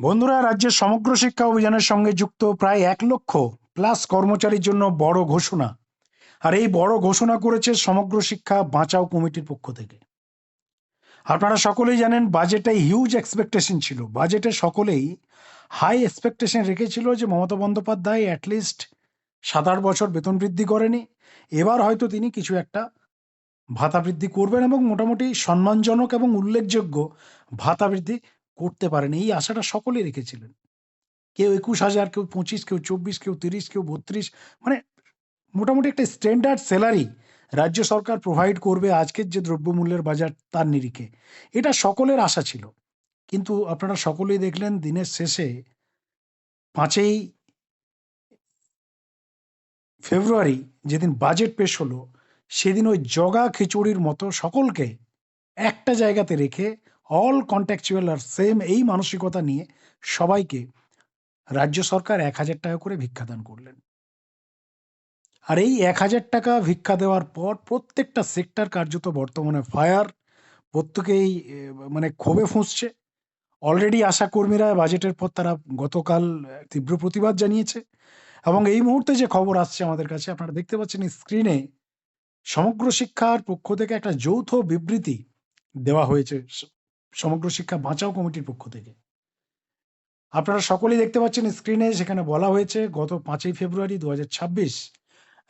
বন্ধুরা, রাজ্যের সমগ্র শিক্ষা অভিযানের সঙ্গে যুক্ত প্রায় এক লক্ষ প্লাস কর্মচারীর জন্য বড় ঘোষণা। আর এই বড় ঘোষণা করেছে সমগ্র শিক্ষা বাঁচাও কমিটির পক্ষ থেকে। আপনারা সকলেই জানেন, বাজেটে হিউজ এক্সপেকটেশন ছিল। বাজেটে সকলেই হাই এক্সপেকটেশন রেখেছিল যে মমতা বন্দ্যোপাধ্যায় অ্যাটলিস্ট সাত আট বছর বেতন বৃদ্ধি করেনি। এবার হয়তো তিনি কিছু একটা ভাতা বৃদ্ধি করবেন এবং মোটামুটি সম্মানজনক এবং উল্লেখযোগ্য ভাতা বৃদ্ধি করতে পারেন। এই আশাটা সকলেই রেখেছিলেন। কেউ একুশ হাজার, কেউ পঁচিশ, কেউ চব্বিশ, কেউ তিরিশ, কেউ বত্রিশ মানে মোটামুটি একটা স্ট্যান্ডার্ড স্যালারি রাজ্য সরকার প্রোভাইড করবে আজকের যে দ্রব্যমূল্যের বাজার তার নিরিখে। এটা সকলের আশা ছিল। কিন্তু আপনারা সকলেই দেখলেন দিনের শেষে পাঁচই ফেব্রুয়ারি যেদিন বাজেট পেশ হলো, সেদিন ওই জগা খিচুড়ির মতো সকলকে একটা জায়গাতে রেখে অল কন্ট্যাকচুয়াল আর সেম এই মানসিকতা নিয়ে সবাইকে রাজ্য সরকার এক হাজার টাকা করে ভিক্ষাদান করলেন। আর এই এক হাজার টাকা ভিক্ষা দেওয়ার পর প্রত্যেকটা সেক্টর কার্যত বর্তমানে ফায়ার প্রত্যেকেই মানে ক্ষোভে ফুঁসছে। অলরেডি আশা কর্মীরা বাজেটের পর তারা গতকাল তীব্র প্রতিবাদ জানিয়েছে। এবং এই মুহূর্তে যে খবর আসছে আমাদের কাছে, আপনারা দেখতে পাচ্ছেন স্ক্রিনে সমগ্র শিক্ষার পক্ষ থেকে একটা যৌথ বিবৃতি দেওয়া হয়েছে। সমগ্র শিক্ষা বাঁচাও কমিটির পক্ষ থেকে। আপনারা সকলেই দেখতে পাচ্ছেন স্ক্রিনে সেখানে বলা হয়েছে, গত পাঁচই ফেব্রুয়ারি দুহাজার ছাব্বিশ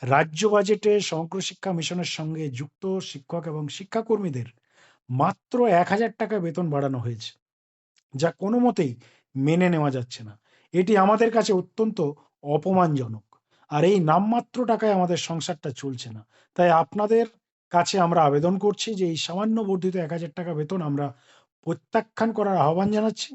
রাজ্য বাজেটে সমগ্র শিক্ষা মিশনের সঙ্গে যুক্ত শিক্ষক এবং শিক্ষাকর্মীদের মাত্র এক হাজার টাকা বেতন বাড়ানো হয়েছে, যা কোনো মতেই মেনে নেওয়া যাচ্ছে না। এটি আমাদের কাছে অত্যন্ত অপমানজনক, আর এই নামমাত্র টাকায় আমাদের সংসারটা চলছে না। তাই আপনাদের কাছে আমরা আবেদন করছি যে এই সামান্য বর্ধিত এক হাজার টাকা বেতন আমরা প্রত্যাখ্যান করার আহ্বান জানাচ্ছি।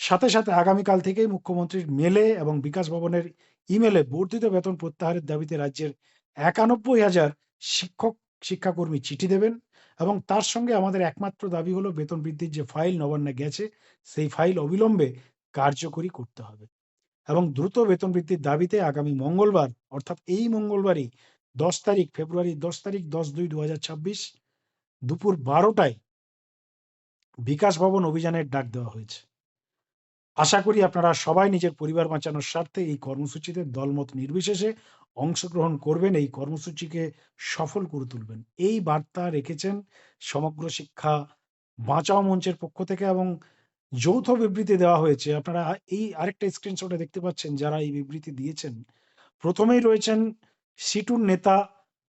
সাথে সাথে আগামীকাল থেকেই মুখ্যমন্ত্রীর মেলে এবং বিকাশ ভবনের ইমেলে বর্ধিত বেতন প্রত্যাহারের দাবিতে রাজ্যের একানব্বই হাজার শিক্ষক, শিক্ষাকর্মী চিঠি দেবেন এবং তার সঙ্গে আমাদের একমাত্র দাবি হলো বেতন বৃদ্ধির যে ফাইল নবান্নে গেছে, সেই ফাইল অবিলম্বে কার্যকরী করতে হবে এবং দ্রুত বেতন বৃদ্ধির দাবিতে আগামী মঙ্গলবার, অর্থাৎ এই মঙ্গলবারই দশ তারিখ ফেব্রুয়ারি দশ তারিখ দশ দুই দু দুপুর বারোটায় বিকাশ ভবন অভিযানের ডাক দেওয়া হয়েছে। আশা করি আপনারা সবাই নিজের পরিবার বাঁচানোর স্বার্থে এই কর্মসূচিতে দলমত নির্বিশেষে অংশগ্রহণ করবেন, এই কর্মসূচিকে সফল করে তুলবেন। এই বার্তা রেখেছেন সমগ্র শিক্ষা বাঁচাও মঞ্চের পক্ষ থেকে এবং যৌথ বিবৃতি দেওয়া হয়েছে। আপনারা এই আরেকটা স্ক্রিনশটে দেখতে পাচ্ছেন যারা এই বিবৃতি দিয়েছেন। প্রথমেই রয়েছেন সিটুর নেতা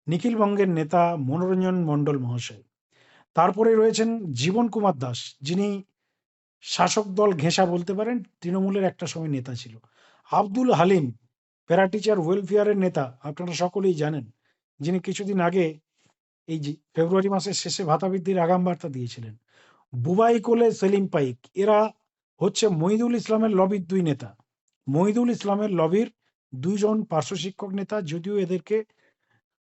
নিখিলবঙ্গের নেতা মনোরঞ্জন মণ্ডল মহাশয়। তারপরে রয়েছেন জীবন কুমার দাস, যিনি শাসক দল ঘেঁষা বলতে পারেন, তৃণমূলের একটা সময় নেতা ছিল। আব্দুল হালিম, প্যারা টিচার ওয়েলফেয়ারের নেতা, আপনারা সকলেই জানেন, যিনি কিছুদিন আগে এই যে ফেব্রুয়ারি মাসের শেষে ভাতা বৃদ্ধির আগাম বার্তা দিয়েছিলেন। বুবাই কোলে সেলিম পাইক, এরা হচ্ছে মহিদুল ইসলামের লবির দুই নেতা। মহিদুল ইসলামের লবির দুইজন পার্শ্ব শিক্ষক নেতা, যদিও এদেরকে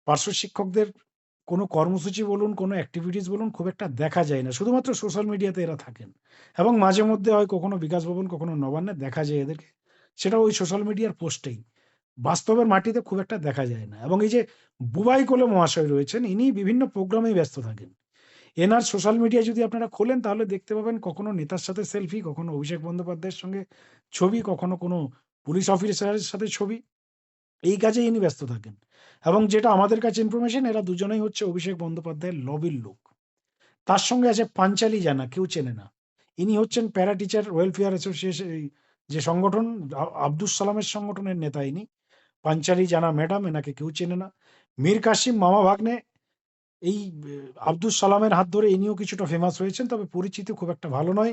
পার্শ্ব শিক্ষকদের কোনো কর্মসূচি বলুন, কোনো অ্যাক্টিভিটিস বলুন, খুব একটা দেখা যায় না। শুধুমাত্র সোশ্যাল মিডিয়াতে এরা থাকেন। এবং মাঝে মধ্যে হয় কখনো বিকাশ ভবন, কখনো নবান্নে দেখা যায় এদেরকে। সেটা ওই সোশ্যাল মিডিয়ার পোস্টেই বাস্তবের মাটিতে খুব একটা দেখা যায় না। এবং এই যে বুবাই কোলে মহাশয় রয়েছেন, ইনি বিভিন্ন প্রোগ্রামেই ব্যস্ত থাকেন। এনার সোশ্যাল মিডিয়া যদি আপনারা খোলেন, তাহলে দেখতে পাবেন কখনো নেতার সাথে সেলফি কখনো অভিষেক বন্দ্যোপাধ্যায়ের সঙ্গে ছবি, কখনো কোনো পুলিশ অফিসারের সাথে ছবি। এই কাজে ইনি ব্যস্ত থাকেন। এবং যেটা আমাদের কাছে ইনফরমেশন এরা দুজনেই হচ্ছে অভিষেক বন্দ্যোপাধ্যায়ের লবির লোক। তার সঙ্গে আছে পাঞ্চালি জানা, কেউ চেনে না। ইনি হচ্ছেন প্যারা টিচার ওয়েলফেয়ার অ্যাসোসিয়েশন যে সংগঠন আব্দুল সালামের সংগঠনের নেতা ইনি। পাঞ্চালি জানা ম্যাডাম এনাকে কেউ চেনে না। মীর কাসিম, মামা ভাগ্নে, এই আব্দুল সালামের হাত ধরে ইনিও কিছুটা ফেমাস হয়েছেন, তবে পরিচিতি খুব একটা ভালো নয়।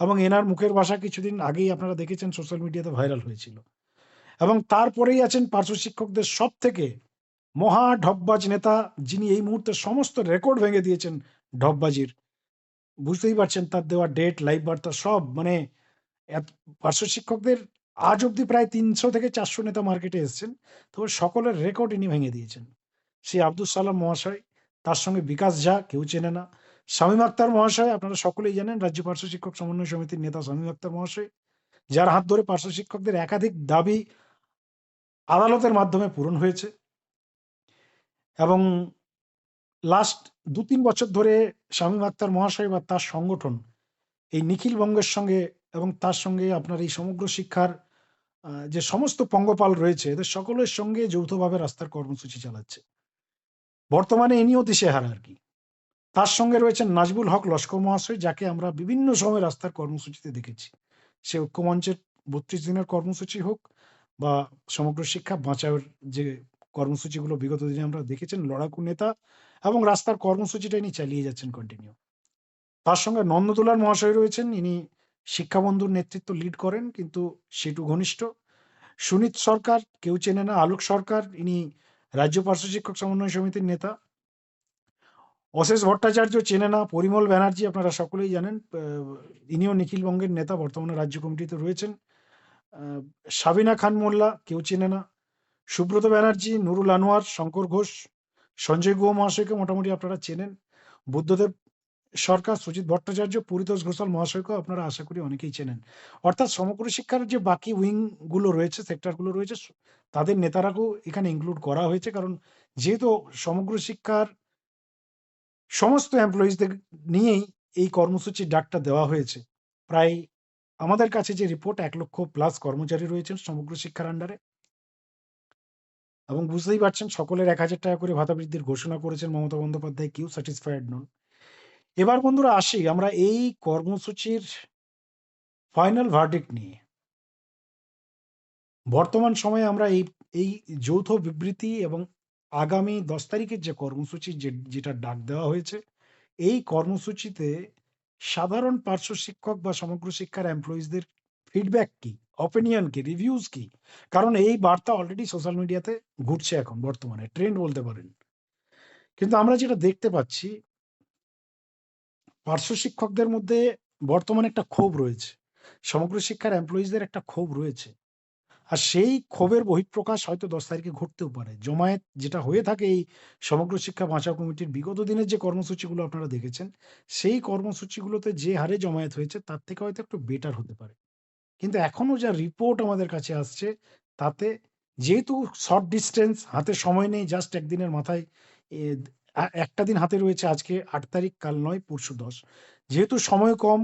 এবং এনার মুখের ভাষা কিছুদিন আগেই আপনারা দেখেছেন সোশ্যাল মিডিয়াতে ভাইরাল হয়েছিল। এবং তারপরেই আছেন পার্শ্ব শিক্ষকদের সব থেকে মহা ঢপবাজ নেতা, যিনি এই মুহূর্তে সমস্ত রেকর্ড ভেঙে দিয়েছেন ঢপবাজির বুঝতেই পারছেন তার দেওয়া ডেট, লাইভ বার্তা সব মানে পার্শ্ব শিক্ষকদের আজ অব্দি প্রায় তিনশো থেকে চারশো নেতা মার্কেটে এসেছেন, তবে সকলের রেকর্ড ইনি ভেঙে দিয়েছেন। সেই আব্দুল সালাম মহাশয়, তার সঙ্গে বিকাশ ঝা, কেউ চেনে না। শামীম আক্তার মহাশয়, আপনারা সকলেই জানেন রাজ্য পার্শ্ব শিক্ষক সমন্বয় সমিতির নেতা শামীম আক্তার মহাশয়, যার হাত ধরে পার্শ্ব শিক্ষকদের একাধিক দাবি আদালতের মাধ্যমে পূরণ হয়েছে এবং লাস্ট দু তিন বছর ধরে শামীম আক্তার মহাশয় বা তার সংগঠন এই নিখিল বঙ্গের সঙ্গে এবং তার সঙ্গে আপনার এই সমগ্র শিক্ষার যে সমস্ত পঙ্গপাল রয়েছে, এদের সকলের সঙ্গে যৌথভাবে রাস্তার কর্মসূচি চালাচ্ছে। বর্তমানে ইনিও দিশেহারা আরকি। তার সঙ্গে রয়েছেন নাজবুল হক লস্কর মহাশয়, যাকে আমরা বিভিন্ন সময় রাস্তার কর্মসূচিতে দেখেছি। সে ঐক্যমঞ্চের ৩২ দিনের কর্মসূচি হোক বা সমগ্র শিক্ষা বাঁচাওয়ের যে কর্মসূচিগুলো বিগত দিনে আমরা দেখেছেন লড়াকু নেতা এবং রাস্তার কর্মসূচিটা ইনি চালিয়ে যাচ্ছেন কন্টিনিউ। তার সঙ্গে নন্দদুলাল মহাশয় রয়েছেন ইনি শিক্ষাবন্ধুর নেতৃত্ব লিড করেন কিন্তু সেটু ঘনিষ্ঠ। সুনীত সরকার কেউ চেনে না, আলোক সরকার ইনি রাজ্য পার্শ্ব শিক্ষক সমন্বয় সমিতির নেতা। অশেষ ভট্টাচার্য চেনে না, পরিমল ব্যানার্জি আপনারা সকলেই জানেন ইনিও নিখিলবঙ্গের নেতা বর্তমানে রাজ্য কমিটিতে রয়েছেন। সাবিনা খান মোল্লা কেউ চেনে না। সুব্রত ব্যানার্জি, নুরুল আনোয়ার, শঙ্কর ঘোষ, সঞ্জয় গুহ মহাশয়কে মোটামুটি আপনারা চেনেন। বুদ্ধদেব সরকার, সুজিত ভট্টাচার্য, পরিতোষ ঘোষাল মহাশয়কেও আপনারা আশা করি অনেকেই চেনেন। অর্থাৎ সমগ্র শিক্ষার যে বাকি উইংগুলো রয়েছে, সেক্টরগুলো রয়েছে তাদের নেতারাকেও এখানে ইনক্লুড করা হয়েছে। কারণ যেহেতু সমগ্র শিক্ষার সমস্ত এমপ্লয়িজদের নিয়েই এই কর্মসূচির ডাকটা দেওয়া হয়েছে। প্রায় আমাদের কাছে যে রিপোর্ট এক লক্ষ প্লাস কর্মচারী রয়েছেন সমগ্র শিক্ষার আন্ডারে। এবং বুঝতেই পারছেন সকলের ৳১,০০০ করে ভাতা বৃদ্ধির ঘোষণা করেছেন মমতা বন্দ্যোপাধ্যায়। কেউ স্যাটিসফাইড নন। এবার বন্ধুরা আসি আমরা এই কর্মসূচির ফাইনাল ভার্ডিক্ট নিয়ে। বর্তমান সময়ে আমরা এই এই যৌথ বিবৃতি এবং আগামী ১০ তারিখের যে কর্মসূচি যে যেটার ডাক দেওয়া হয়েছে, এই কর্মসূচিতে সাধারণ পার্শ্ব শিক্ষক বা সমগ্র শিক্ষার এমপ্লয়িজদের ফিডব্যাক কি? অপিনিয়ন কি? রিভিউজ কি? কারণ এই বার্তা অলরেডি সোশ্যাল মিডিয়াতে ঘুরছে এখন, বর্তমানে। ট্রেন্ড বলতে পারেন। কিন্তু আমরা যেটা দেখতে পাচ্ছি, পার্শ্ব শিক্ষকদের মধ্যে বর্তমানে একটা ক্ষোভ রয়েছে। সমগ্র শিক্ষার এমপ্লয়িজদের একটা ক্ষোভ রয়েছে। আর সেই ক্ষোভের বহিঃপ্রকাশ হয়তো ১০ তারিখে ঘটতেও পারে। জমায়েত যেটা হয়ে থাকে এই সমগ্র শিক্ষা বাঁচাও কমিটির বিগত দিনের যে কর্মসূচিগুলো আপনারা দেখেছেন, সেই কর্মসূচিগুলোতে যে হারে জমায়েত হয়েছে তার থেকে হয়তো একটু বেটার হতে পারে। কিন্তু এখনও যা রিপোর্ট আমাদের কাছে আসছে তাতে যেহেতু শর্ট ডিস্টেন্স হাতে সময় নেই জাস্ট একদিনের মাথায় একটা দিন হাতে রয়েছে আজকে আট তারিখ, কাল নয় পরশু ১০। যেহেতু সময় কম,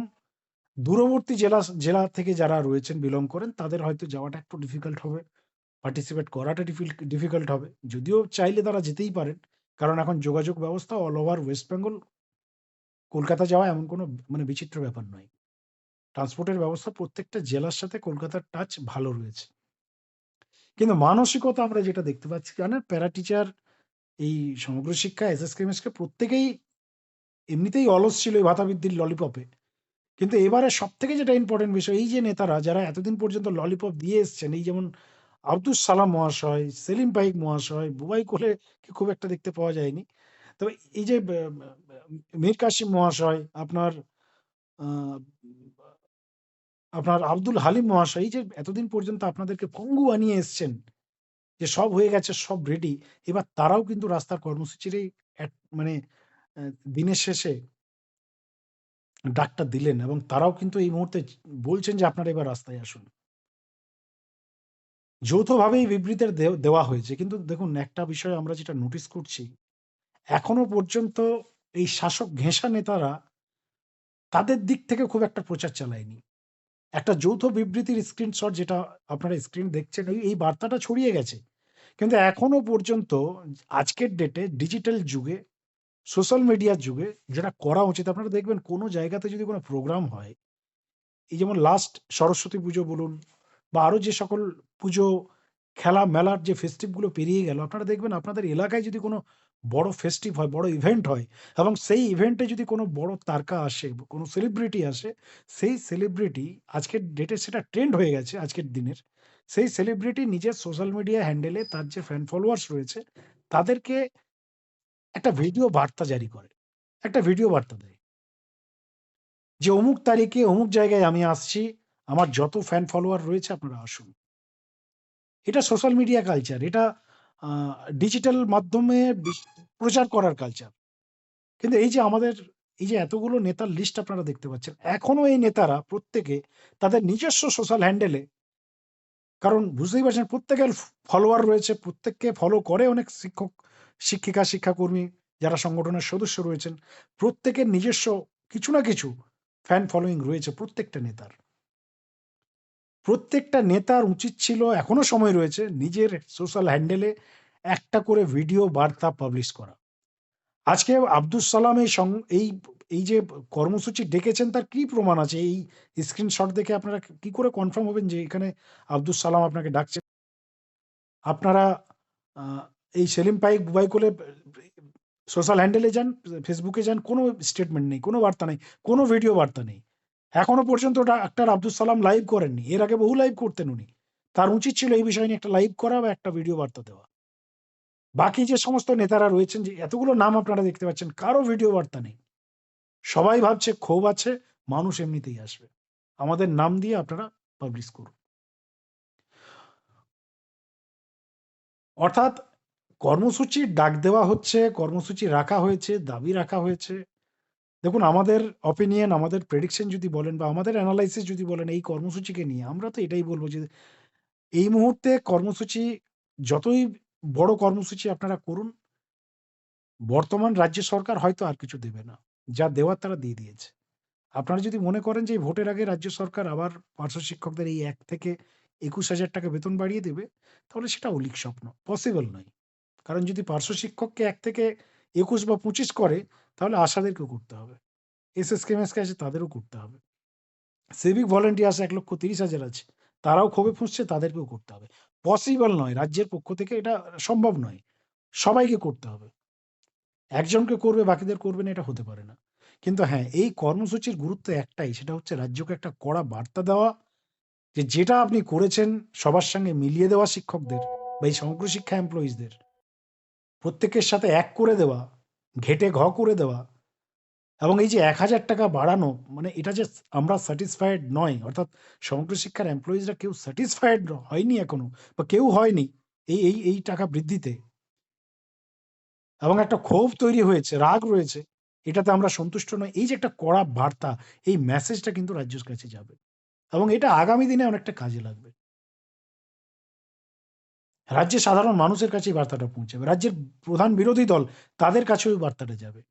দূরবর্তী জেলা জেলা থেকে যারা রয়েছেন বিলং করেন তাদের হয়তো যাওয়াটা একটু ডিফিকাল্ট হবে। পার্টিসিপেট করাটা ডিফিকাল্ট হবে। যদিও চাইলে তারা যেতেই পারেন। কারণ এখন যোগাযোগ ব্যবস্থা all over West Bengal Kolkata যাওয়া এমন কোনো মানে বিচিত্র ব্যাপার নয়। ট্রান্সপোর্টের ব্যবস্থা প্রত্যেকটা জেলার সাথে কলকাতার টাচ ভালো রয়েছে। কিন্তু মানসিকতা আমরা যেটা দেখতে পাচ্ছি জানেন প্যারা টিচার এই সমগ্র শিক্ষা এসএসকে, এমএসকে প্রত্যেকেই এমনিতেই অলস ছিল এই ভাতা বৃদ্ধির ললিপপে। কিন্তু এবারে সবথেকে যেটা ইম্পোর্টেন্ট বিষয় এই যে নেতারা যারা এতদিন পর্যন্ত ললিপপ দিয়ে এসছেন এই যেমন আব্দুস সালাম মহাশয়, সেলিম পাইক মহাশয়, বুবাই কোলেকে খুব একটা দেখতে পাওয়া যায়নি। তবে এই যে মীর কাসিম মহাশয়, আপনার আপনার আব্দুল হালিম মহাশয় এই যে এতদিন পর্যন্ত আপনাদেরকে পঙ্গু বানিয়ে এসছেন, যে সব হয়ে গেছে, সব রেডি। এবার তারাও কিন্তু রাস্তার কর্মসূচিরই মানে দিনের শেষে ডাকটা দিলেন এবং তারাও কিন্তু এই মুহূর্তে বলছেন যে আপনারা এবার রাস্তায় আসুন। যৌথভাবে এই বিবৃতির দেওয়া হয়েছে। কিন্তু দেখুন একটা বিষয় আমরা যেটা নোটিস করছি, এখনও পর্যন্ত এই শাসক ঘেঁষা নেতারা তাদের দিক থেকে খুব একটা প্রচার চালায়নি। একটা যৌথ বিবৃতির স্ক্রিনশট যেটা আপনারা স্ক্রিন দেখছেন এই বার্তাটা ছড়িয়ে গেছে। কিন্তু এখনও পর্যন্ত আজকের ডেটে ডিজিটাল যুগে, সোশ্যাল মিডিয়ার যুগে যেটা করা উচিত আপনারা দেখবেন কোনো জায়গাতে যদি কোনো প্রোগ্রাম হয়, এই যেমন লাস্ট সরস্বতী পুজো বলুন বা আরও যে সকল পুজো, খেলা মেলার যে ফেস্টিভগুলো পেরিয়ে গেল আপনারা দেখবেন আপনাদের এলাকায় যদি কোনো বড় ফেস্টিভ হয়, বড় ইভেন্ট হয় এবং সেই ইভেন্টে যদি কোনো বড় তারকা আসে, কোনো সেলিব্রিটি আসে, সেই সেলিব্রিটি আজকের ডেটে সেটা ট্রেন্ড হয়ে গেছে আজকের দিনের। সেই সেলিব্রিটি নিজের সোশ্যাল মিডিয়া হ্যান্ডেলে তার যে ফ্যান ফলোয়ার্স রয়েছে তাদেরকে একটা ভিডিও বার্তা জারি করে। একটা ভিডিও বার্তা দেয়। যে অমুক তারিখে অমুক জায়গায় আমি আসছি। আমার যত ফ্যান ফলোয়ার রয়েছে আপনারা আসুন। এটা সোশ্যাল মিডিয়া কালচার। এটা ডিজিটাল মাধ্যমে প্রচার করার কালচার। কিন্তু এই যে আমাদের এই যে এতগুলো নেতার লিস্ট আপনারা দেখতে পাচ্ছেন। এখনও এই নেতারা প্রত্যেকে তাদের নিজস্ব সোশ্যাল হ্যান্ডেলে কারণ বুঝতেই পারছেন প্রত্যেকের ফলোয়ার রয়েছে, প্রত্যেককে ফলো করে অনেক শিক্ষক, শিক্ষিকা, শিক্ষাকর্মী যারা সংগঠনের সদস্য রয়েছেন। প্রত্যেকের নিজস্ব কিছু না কিছু ফ্যান ফলোইং রয়েছে প্রত্যেকটা নেতার। প্রত্যেকটা নেতার উচিত ছিল এখনও সময় রয়েছে নিজের সোশ্যাল হ্যান্ডেলে একটা করে ভিডিও বার্তা পাবলিশ করা আজকে আব্দুস সালাম এই সং এই এই যে কর্মসূচি ডেকেছেন তার কি প্রমাণ আছে এই স্ক্রিনশট দেখে আপনারা কি করে কনফার্ম হবেন যে এখানে আব্দুস সালাম আপনাকে ডাকছে আপনারা এই সেলিম পাইক বুবাই করে সোশ্যাল হ্যান্ডেলে যান, ফেসবুকে যান, কোনো স্টেটমেন্ট নেই, কোনো বার্তা নেই, কোনো ভিডিও বার্তা নেই। এখনও পর্যন্ত ডাক্তার আব্দুল সালাম লাইভ করেননি, এর আগে বহু লাইভ করতেন উনি। তার উচিত ছিল এই বিষয় নিয়ে একটা লাইভ করা বা একটা ভিডিও বার্তা দেওয়া। বাকি যে সমস্ত নেতারা রয়েছেন, যে এতগুলো নাম আপনারা দেখতে পাচ্ছেন, কারও ভিডিও বার্তা নেই। সবাই ভাবছে ক্ষোভ আছে, মানুষ এমনিতেই আসবে। আমাদের নাম দিয়ে আপনারা পাবলিশ করুন। অর্থাৎ কর্মসূচির ডাক দেওয়া হচ্ছে, কর্মসূচি রাখা হয়েছে, দাবি রাখা হয়েছে। দেখুন, আমাদের অপিনিয়ন আমাদের প্রেডিকশন যদি বলেন বা আমাদের অ্যানালাইসিস যদি বলেন এই কর্মসূচিকে নিয়ে, আমরা তো এটাই বলব যে এই মুহূর্তে কর্মসূচি, যতই বড় কর্মসূচি আপনারা করুন, বর্তমান রাজ্য সরকার হয়তো আর কিছু দেবে না, যা দেওয়ার তারা দিয়ে দিয়েছে। আপনারা যদি মনে করেন যে ভোটের আগে রাজ্য সরকার আবার পার্শ্ব শিক্ষকদের এই এক থেকে একুশ হাজার টাকা বেতন বাড়িয়ে দেবে, তাহলে সেটা অলিক স্বপ্ন পসিবল নয়। কারণ যদি পার্শ্ব শিক্ষককে এক থেকে একুশ বা পঁচিশ করে, তাহলে আশাদেরকেও করতে হবে। এস এস কেমএসকে আছে, তাদেরও করতে হবে। সিভিক ভলেন্টিয়ার্স এক লক্ষ তিরিশ হাজার আছে, তারাও ক্ষোভে ফুঁসছে, তাদেরকেও করতে হবে। পসিবল নয়, রাজ্যের পক্ষ থেকে এটা সম্ভব নয়। সবাইকে করতে হবে। একজনকে করবে, বাকিদের করবে না, এটা হতে পারে না। কিন্তু হ্যাঁ এই কর্মসূচির গুরুত্ব একটাই, সেটা হচ্ছে রাজ্যকে একটা কড়া বার্তা দেওয়া, যে যেটা আপনি করেছেন, সবার সঙ্গে মিলিয়ে দেওয়া শিক্ষকদের বা এই সমগ্র শিক্ষা এমপ্লয়িজদের প্রত্যেকের সাথে এক করে দেওয়া, ঘেটে ঘ করে দেওয়া এবং এই যে এক হাজার টাকা বাড়ানো মানে এটা যে আমরা স্যাটিসফাইড নয়, অর্থাৎ সমগ্র শিক্ষার এমপ্লয়িজরা কেউ স্যাটিসফাইড হয়নি এখনও বা কেউ হয়নি এই এই এই টাকা বৃদ্ধিতে এবং একটা ক্ষোভ তৈরি হয়েছে, রাগ রয়েছে, এটাতে আমরা সন্তুষ্ট নই। এই যে একটা কড়া বার্তা, এই মেসেজটা কিন্তু রাজ্যের কাছে যাবে এবং এটা আগামী দিনে অনেকটা কাজে লাগবে। রাজ্যের সাধারণ মানুষের কাছে এই বার্তাটা পৌঁছাবে। রাজ্যের প্রধান বিরোধী দল তাদের কাছেও এই বার্তাটা যাবে।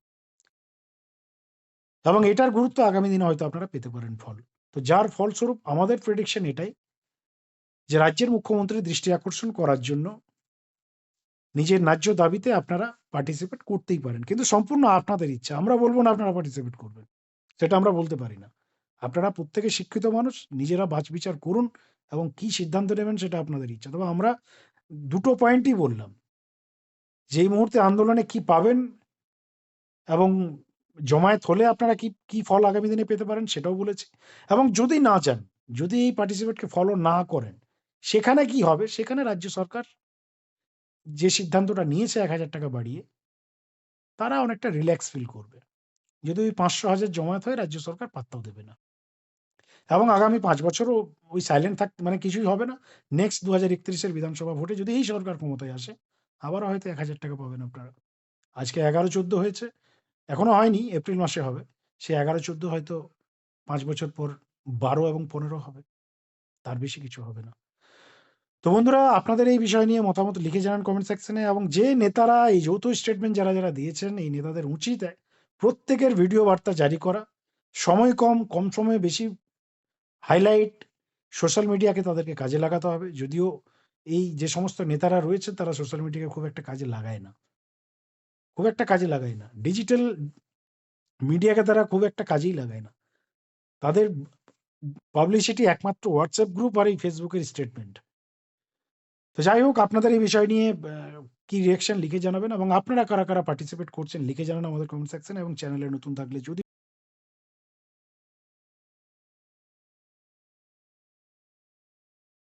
এবং এটার গুরুত্ব আগামী দিনে হয়তো আপনারা পেতে পারেন ফল। তো যার ফলস্বরূপ আমাদের প্রেডিকশন এটাই যে রাজ্যের মুখ্যমন্ত্রী দৃষ্টি আকর্ষণ করার জন্য নিজের ন্যায্য দাবিতে আপনারা পার্টিসিপেট করতেই পারেন। কিন্তু সম্পূর্ণ আপনাদের ইচ্ছা। আমরা বলব না আপনারা পার্টিসিপেট করবেন। সেটা আমরা বলতে পারি না। আপনারা প্রত্যেকে শিক্ষিত মানুষ, নিজেরা বাছ বিচার করুন এবং কি সিদ্ধান্ত নেবেন সেটা আপনাদের ইচ্ছা। তবে আমরা দুটো পয়েন্টই বললাম। যে এই মুহূর্তে আন্দোলনে কি পাবেন এবং জমায়েত হলে আপনারা কি কি ফল আগামী দিনে পেতে পারেন সেটাও বলেছি। এবং যদি না যান, যদি এই পার্টিসিপেটকে ফলো না করেন, সেখানে কি হবে? সেখানে রাজ্য সরকার যে সিদ্ধান্তটা নিয়েছে এক হাজার টাকা বাড়িয়ে, তারা অনেকটা রিল্যাক্স ফিল করবে। যদি ওই পাঁচশো হাজার জমায়েত হয়, রাজ্য সরকার পাত্তাও দেবে না। এবং আগামী পাঁচ বছরও ওই সাইলেন্ট থাক মানে কিছুই হবে না। নেক্সট দু হাজার একত্রিশের বিধানসভা ভোটে যদি এই সরকার ক্ষমতায় আসে, আবারও হয়তো এক হাজার টাকা পাবেন আপনারা। আজকে এগারো চোদ্দ হয়েছে, এখনও হয়নি, এপ্রিল মাসে হবে। সে এগারো চোদ্দ হয়তো পাঁচ বছর পর বারো এবং পনেরো হবে। তার বেশি কিছু হবে না। তো বন্ধুরা, আপনাদের এই বিষয় নিয়ে মতামত লিখে জানান কমেন্ট সেকশনে এবং যে নেতারা এই যৌথ স্টেটমেন্ট যারা যারা দিয়েছেন, এই নেতাদের উচিত প্রত্যেকের ভিডিও বার্তা জারি করা। সময় কম কম সময়ে বেশি হাইলাইট সোশ্যাল মিডিয়াকে তাদেরকে কাজে লাগাতে হবে। যদিও এই যে সমস্ত নেতারা রয়েছে তারা সোশ্যাল মিডিয়াকে খুব একটা কাজে লাগায় না। খুব একটা কাজে লাগায় না। ডিজিটাল মিডিয়াকে তারা খুব একটা কাজেই লাগায় না। তাদের পাবলিসিটি একমাত্র হোয়াটসঅ্যাপ গ্রুপ আর এই ফেসবুকের স্টেটমেন্ট তো যাই হোক, আপনাদের এই বিষয় নিয়ে কি রিয়াকশন লিখে জানাবেন এবং আপনারা কারা কারা পার্টিসিপেট করছেন লিখে জানান আমাদের কমেন্ট সেকশন এবং চ্যানেলে নতুন থাকলে যদি